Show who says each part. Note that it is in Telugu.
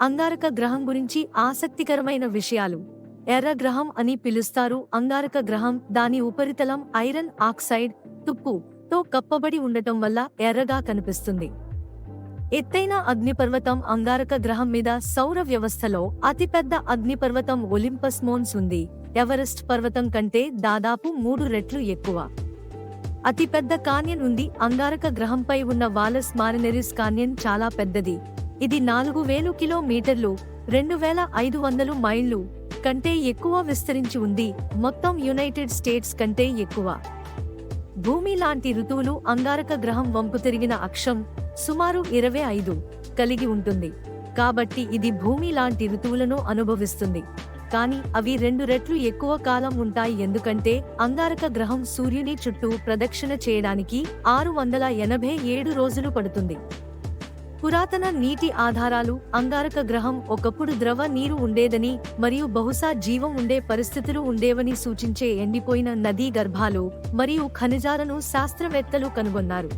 Speaker 1: అంగారక గ్రహం గురించి ఆసక్తికరమైన విషయాలు. ఎర్ర గ్రహం అని పిలుస్తారు. అంగారక గ్రహం దాని ఉపరితలం ఐరన్ ఆక్సైడ్ తుప్పు తో కప్పబడి ఉండటం వల్ల ఎర్రగా కనిపిస్తుంది. ఎత్తైన అగ్నిపర్వతం అంగారక గ్రహం మీద సౌర వ్యవస్థలో అతిపెద్ద అగ్నిపర్వతం ఒలింపస్ మోన్స్ ఉంది. ఎవరెస్ట్ పర్వతం కంటే దాదాపు మూడు రెట్లు ఎక్కువ. అతిపెద్ద కాన్యన్ ఉంది. అంగారక గ్రహంపై ఉన్న వాలస్ మారినరీస్ కాన్యన్ చాలా పెద్దది. ఇది నాలుగు వేలు కిలోమీటర్లు రెండు వేల ఐదు వందలు మైళ్ళు కంటే ఎక్కువ విస్తరించి ఉంది. మొత్తం యునైటెడ్ స్టేట్స్ కంటే ఎక్కువ. భూమి లాంటి ఋతువులు అంగారక గ్రహం వంపు తిరిగిన అక్షం సుమారు ఇరవై ఐదు కలిగి ఉంటుంది. కాబట్టి ఇది భూమి లాంటి ఋతువులను అనుభవిస్తుంది. కానీ అవి రెండు రెట్లు ఎక్కువ కాలం ఉంటాయి. ఎందుకంటే అంగారక గ్రహం సూర్యుని చుట్టూ ప్రదక్షిణ చేయడానికి ఆరు వందల ఎనభై ఏడు రోజులు పడుతుంది. పురాతన నీటి ఆధారాలు అంగారక గ్రహం ఒకప్పుడు ద్రవ నీరు ఉండేదని మరియు బహుశా జీవం ఉండే పరిస్థితులు ఉండేవని సూచించే ఎండిపోయిన నదీ గర్భాలు మరియు ఖనిజాలను శాస్త్రవేత్తలు కనుగొన్నారు.